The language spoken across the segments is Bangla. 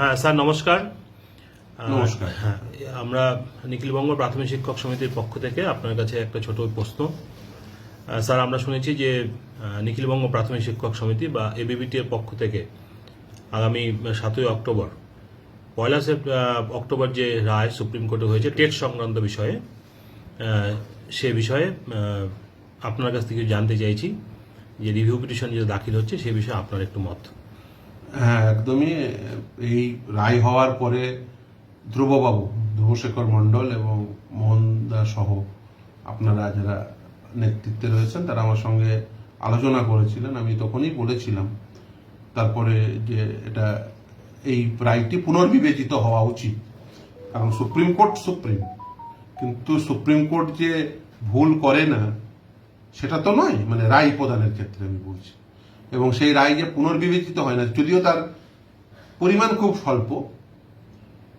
হ্যাঁ স্যার নমস্কার। নমস্কার। হ্যাঁ আমরা নিখিলবঙ্গ প্রাথমিক শিক্ষক সমিতির পক্ষ থেকে আপনার কাছে একটা ছোট প্রশ্ন। স্যার আমরা শুনেছি যে নিখিলবঙ্গ প্রাথমিক শিক্ষক সমিতি বা এবিবিটি এর পক্ষ থেকে আগামী সাতই অক্টোবর পয়লা অক্টোবর যে রায় সুপ্রিম কোর্টে হয়েছে টেট সংক্রান্ত বিষয়ে সে বিষয়ে আপনার কাছ থেকে জানতে চাইছি। যে রিভিউ পিটিশন যে দাখিল হচ্ছে সে বিষয়ে আপনার একটু মত। একদমই এই রায় হওয়ার পরে ধ্রুববাবু ধ্রুবশেখর মণ্ডল এবং মোহন দা সহ আপনারা যারা নেতৃত্বে রয়েছেন, তারা আমার সঙ্গে আলোচনা করেছিলেন। আমি তখনই বলেছিলাম, তারপরে যে এটা এই রায়টি পুনর্বিবেচিত হওয়া উচিত। কারণ সুপ্রিম কোর্ট সুপ্রিম, কিন্তু সুপ্রিম কোর্ট যে ভুল করে না, সেটা তো নয় মানে রায় প্রদানের ক্ষেত্রে আমি বলছি। এবং সেই রায় যে পুনর্বিবেচিত হয় না, যদিও তার পরিমাণ খুব স্বল্প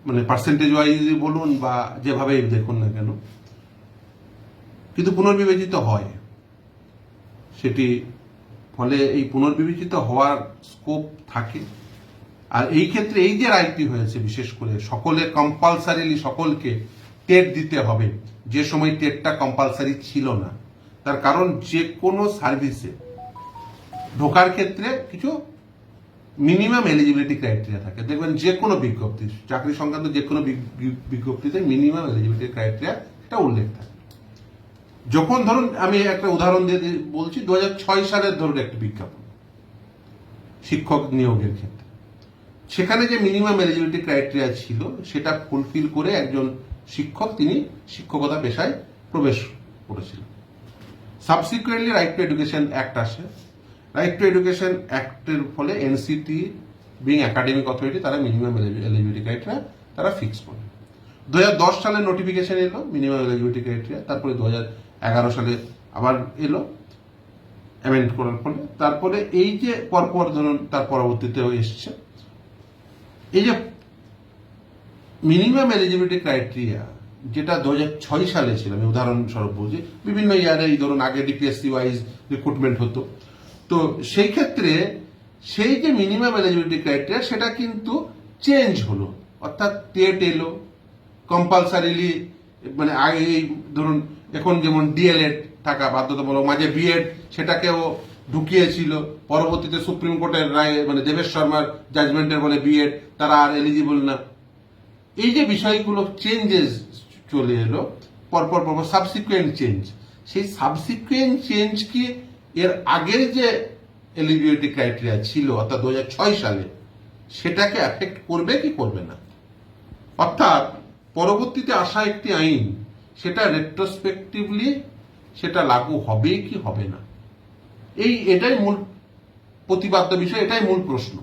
মানে পার্সেন্টেজ ওয়াইজ বলুন বা যেভাবে দেখুন না কেন, কিন্তু পুনর্বিবেচিত হয়। সেটি ফলে এই পুনর্বিবেচিত হওয়ার স্কোপ থাকে। আর এই ক্ষেত্রে এই যে রায়টি হয়েছে, বিশেষ করে সকলে কম্পালসারিলি সকলকে টেট দিতে হবে। যে সময় টেটটা কম্পালসারি ছিল না। তার কারণ যে কোনো সার্ভিসে ঢোকার ক্ষেত্রে কিছু মিনিমাম এলিজিবিলিটি ক্রাইটেরিয়া থাকে। দেখবেন যে কোনো বিজ্ঞপ্তি, চাকরি সংক্রান্ত যে কোনো বিজ্ঞপ্তিতে মিনিমাম এলিজিবিলিটি ক্রাইটেরিয়া এটা উল্লেখ থাকে। যখন ধরুন আমি একটা উদাহরণ দিয়ে বলছি দু সালের ধরুন একটি বিজ্ঞাপন, শিক্ষক নিয়োগের ক্ষেত্রে। সেখানে যে মিনিমাম এলিজিবিলিটি ক্রাইটেরিয়া ছিল, সেটা ফুলফিল করে একজন শিক্ষক, তিনি শিক্ষকতা পেশায় প্রবেশ করেছিলেন। Subsequently right to education act আসে। রাইট টু এডুকেশন অ্যাক্টের ফলে এনসিটি বিং একাডেমিক অথরিটি তারা মিনিমাম এলিজিবিলিটি ক্রাইটেরিয়া তারা ফিক্স করে। দু দশ সালে নোটিফিকেশন এলো মিনিমাম এলিজিবিলিটি ক্রাইটেরিয়া তারপরে দু এগারো সালে আবার এলো অ্যামেন্ড করার ফলে। তারপরে এই যে পরপর ধরুন তার পরবর্তীতেও এসছে। এই যে মিনিমাম এলিজিবিলিটি ক্রাইটেরিয়া যেটা দু ছয় সালে ছিল, আমি উদাহরণস্বরূপ বলছি, বিভিন্ন ইয়ারে এই ধরুন আগে ডিপিএসসি ওয়াইজ রিক্রুটমেন্ট হতো তো সেই ক্ষেত্রে সেই যে মিনিমাম এলিজিবিলিটি ক্রাইটেরিয়া সেটা কিন্তু চেঞ্জ হলো। অর্থাৎ টেট এলো কম্পালসারিলি মানে আগে এই ধরুন, এখন যেমন ডিএলএড থাকা বাধ্যতামূলক, মাঝে বিএড সেটাকেও ঢুকিয়েছিল। পরবর্তীতে সুপ্রিম কোর্টের রায় মানে দেবেশ শর্মার জাজমেন্টের বলে বিএড তারা আর এলিজিবল না। এই যে বিষয়গুলো চেঞ্জেস চলে এলো, পরপর পরপর সাবসিকুয়েন্ট চেঞ্জ সেই সাবসিকুয়েন্ট চেঞ্জ কি এর আগের যে এলিজিবিলিটি ক্রাইটেরিয়া ছিল, অর্থাৎ দু হাজার ছয় সালে, সেটাকে অ্যাফেক্ট করবে কি করবে না? অর্থাৎ পরবর্তীতে আসা একটি আইন, সেটা রেট্রোস্পেক্টিভলি সেটা লাগু হবে কি হবে না? এই এটাই মূল প্রতিবাদ্য বিষয়, এটাই মূল প্রশ্ন।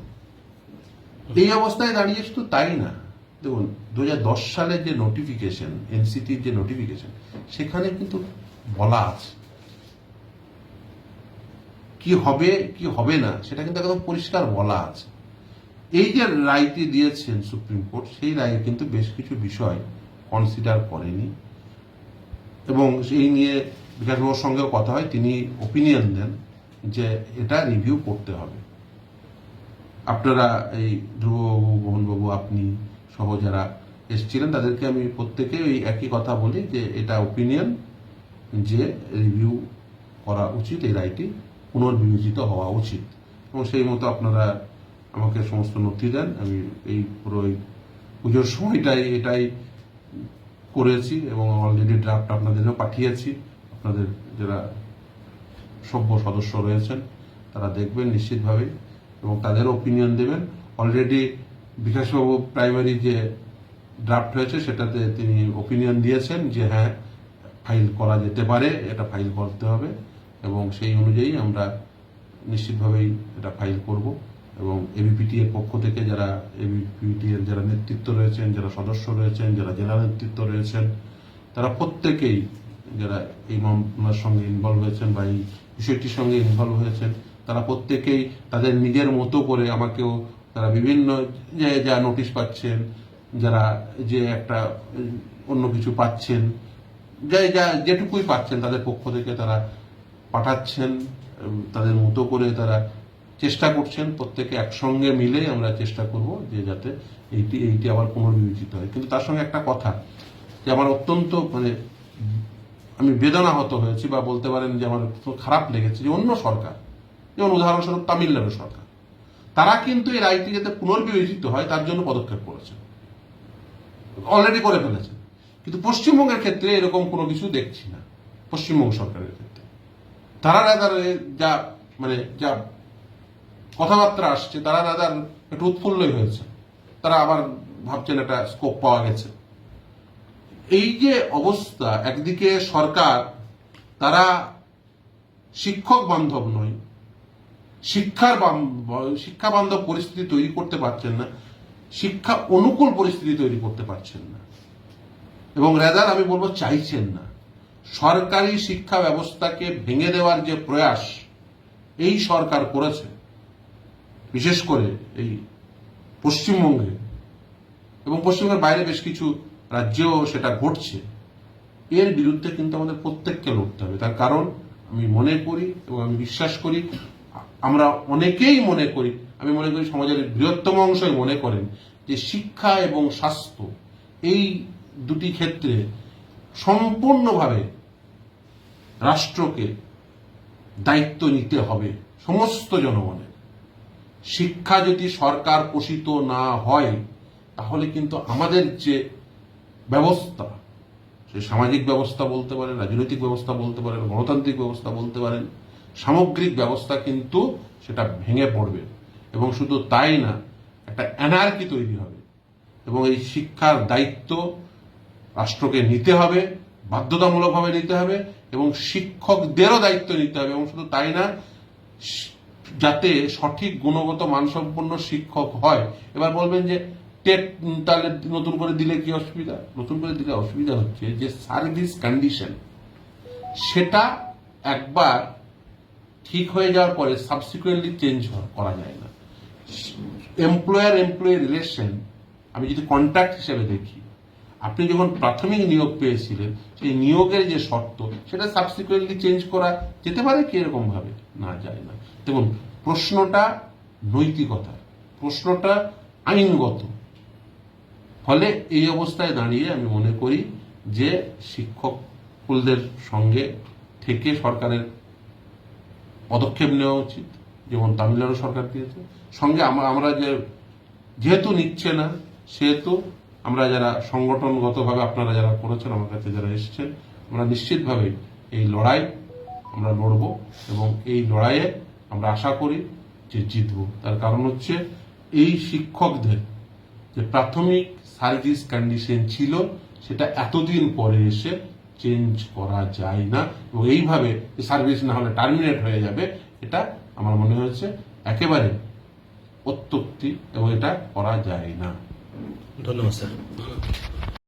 এই অবস্থায় দাঁড়িয়ে শুধু তাই না, দেখুন দু হাজার দশ সালে যে নোটিফিকেশন এনসিটির যে নোটিফিকেশন সেখানে কিন্তু বলা আছে। কি হবে কি হবে না, সেটা কিন্তু একদম পরিষ্কার বলা আছে। এই যে রায়টি দিয়েছেন সুপ্রিম কোর্ট, সেই রায়ে কিন্তু বেশ কিছু বিষয় কনসিডার করেনি। এবং সেই নিয়ে বিকাশবাবুর সঙ্গেও কথা হয়, তিনি ওপিনিয়ন দেন যে এটা রিভিউ করতে হবে। আপনারা এই ধ্রুববাবু, মোহনবাবু, আপনি সহ যারা এসেছিলেন, তাদেরকে আমি প্রত্যেকে ওই একই কথা বলি যে এটা ওপিনিয়ন যে রিভিউ করা উচিত, এই রায়টি। পুনর্বিবেচিত হওয়া উচিত। এবং সেই মতো আপনারা আমাকে সমস্ত নথি দেন। আমি এই পুরো পুজোর সময়টাই এটাই করেছি এবং অলরেডি ড্রাফট আপনাদেরও পাঠিয়েছি। আপনাদের যারা সভ্য সদস্য রয়েছেন, তারা দেখবেন নিশ্চিতভাবে এবং তাদের ওপিনিয়ন দেবেন। অলরেডি বিকাশবাবু প্রাইমারি যে ড্রাফট হয়েছে, সেটাতে তিনি ওপিনিয়ন দিয়েছেন যে হ্যাঁ ফাইল করা যেতে পারে, এটা ফাইল করতে হবে। এবং সেই অনুযায়ী আমরা নিশ্চিতভাবেই এটা ফাইল করব এবং এবিপিটি এর পক্ষ থেকে যারা এবিপিটি এর যারা নেতৃত্ব রয়েছেন, যারা সদস্য রয়েছেন, যারা জেলা নেতৃত্ব রয়েছেন, তারা প্রত্যেকেই যারা এই মামলার সঙ্গে ইনভলভ হয়েছেন বা এই বিষয়টির সঙ্গে ইনভলভ হয়েছেন, তারা প্রত্যেকেই তাদের নিজের মতো করে আমাকেও তারা বিভিন্ন যে নোটিশ পাচ্ছেন, যারা যে একটা অন্য কিছু পাচ্ছেন যা যা যেটুকুই পাচ্ছেন তাদের পক্ষ থেকে তারা পাঠাচ্ছেন তাদের মতো করে তারা চেষ্টা করছেন, প্রত্যেকে একসঙ্গে মিলে আমরা চেষ্টা করব যে যাতে এইটি এইটি আবার পুনর্বিবেচিত হয়। কিন্তু তার সঙ্গে একটা কথা, যে আমার অত্যন্ত মানে আমি বেদনাহত হয়েছি বা বলতে পারেন যে আমার খারাপ লেগেছে যে অন্য সরকার, যেমন উদাহরণস্বরূপ তামিলনাড়ু সরকার, তারা কিন্তু এই রায়টি যাতে পুনর্বিবেচিত হয়, তার জন্য পদক্ষেপ করেছে। অলরেডি করে ফেলেছে। কিন্তু পশ্চিমবঙ্গের ক্ষেত্রে এরকম কোনো কিছু দেখছি না, পশ্চিমবঙ্গ সরকারের ক্ষেত্রে। তারা রাদার যা মানে যা কথাবার্তা আসছে, তারা রাদার একটু উৎফুল্লই হয়েছে। তারা আবার ভাবছেন একটা স্কোপ পাওয়া গেছে। এই যে অবস্থা, একদিকে সরকার, তারা শিক্ষক বান্ধব নয়, শিক্ষার শিক্ষা বান্ধব পরিস্থিতি তৈরি করতে পারছেন না, শিক্ষা অনুকূল পরিস্থিতি তৈরি করতে পারছেন না। এবং রেজার আমি বলব চাইছেন না। সরকারি শিক্ষা ব্যবস্থাকে ভেঙে দেওয়ার যে প্রয়াস, এই সরকার করেছে। বিশেষ করে এই পশ্চিমবঙ্গে। এবং পশ্চিমবঙ্গের বাইরে বেশ কিছু রাজ্যেও সেটা ঘটছে। এর বিরুদ্ধে কিন্তু আমাদের প্রত্যেককে লড়তে হবে। তার কারণ আমি মনে করি এবং আমি বিশ্বাস করি, আমরা অনেকেই মনে করি, আমি মনে করি সমাজের বৃহত্তম অংশই মনে করেন যে শিক্ষা এবং স্বাস্থ্য এই দুটি ক্ষেত্রে সম্পূর্ণভাবে রাষ্ট্রকে দায়িত্ব নিতে হবে সমস্ত জনগণের। শিক্ষা যদি সরকার পোষিত না হয়, তাহলে কিন্তু আমাদের যে ব্যবস্থা, সে সামাজিক ব্যবস্থা বলতে পারেন, রাজনৈতিক ব্যবস্থা বলতে পারেন, গণতান্ত্রিক ব্যবস্থা বলতে পারেন, সামগ্রিক ব্যবস্থা কিন্তু সেটা ভেঙে পড়বে। এবং শুধু তাই না, একটা অ্যানার্কি তৈরি হবে। এবং এই শিক্ষার দায়িত্ব রাষ্ট্রকে নিতে হবে, বাধ্যতামূলকভাবে নিতে হবে, এবং শিক্ষকদেরও দায়িত্ব নিতে হবে, এবং শুধু তাই না, যাতে সঠিক গুণগত মানসম্পন্ন শিক্ষক হয়। এবার বলবেন যে, টেট তাহলে নতুন করে দিলে কি অসুবিধা? নতুন করে দিলে অসুবিধা হচ্ছে যে, সার্ভিস কন্ডিশন, সেটা একবার ঠিক হয়ে যাওয়ার পরে সাবসিকুয়েন্টলি চেঞ্জ করা যায় না। এমপ্লয়ার এমপ্লয়ি রিলেশন, আমি যদি কন্ট্রাক্ট হিসেবে দেখি আপনি যখন প্রাথমিক নিয়োগ পেয়েছিলেন, সেই নিয়োগের যে শর্ত, সেটা সাবসিকুয়েন্টলি চেঞ্জ করা যেতে পারে কি এরকম ভাবে? না, যায় না। দেখুন, প্রশ্নটা নৈতিকতা, প্রশ্নটা আইনগত। ফলে এই অবস্থায় দাঁড়িয়ে আমি মনে করি যে শিক্ষকদের সঙ্গে থেকে সরকারের পদক্ষেপ নেওয়া উচিত, যেমন তামিলনাড়ু সরকার দিয়েছে। সঙ্গে আমরা আমরা যে, যেহেতু নিচ্ছে না, সেহেতু আমরা যারা সংগঠনগতভাবে আপনারা যারা করেছেন, আমার কাছে যারা এসেছেন, আমরা নিশ্চিতভাবে এই লড়াই আমরা লড়ব এবং এই লড়াইয়ে আমরা আশা করি যে জিতব। তার কারণ হচ্ছে এই শিক্ষকদের যে প্রাথমিক সার্ভিস কন্ডিশন ছিল, সেটা এতদিন পরে এসে চেঞ্জ করা যায় না এবং এইভাবে সার্ভিস না হলে টার্মিনেট হয়ে যাবে, এটা আমার মনে হয়েছে একেবারে অত্যুক্তি এবং এটা করা যায় না। ধন্যবাদ স্যার।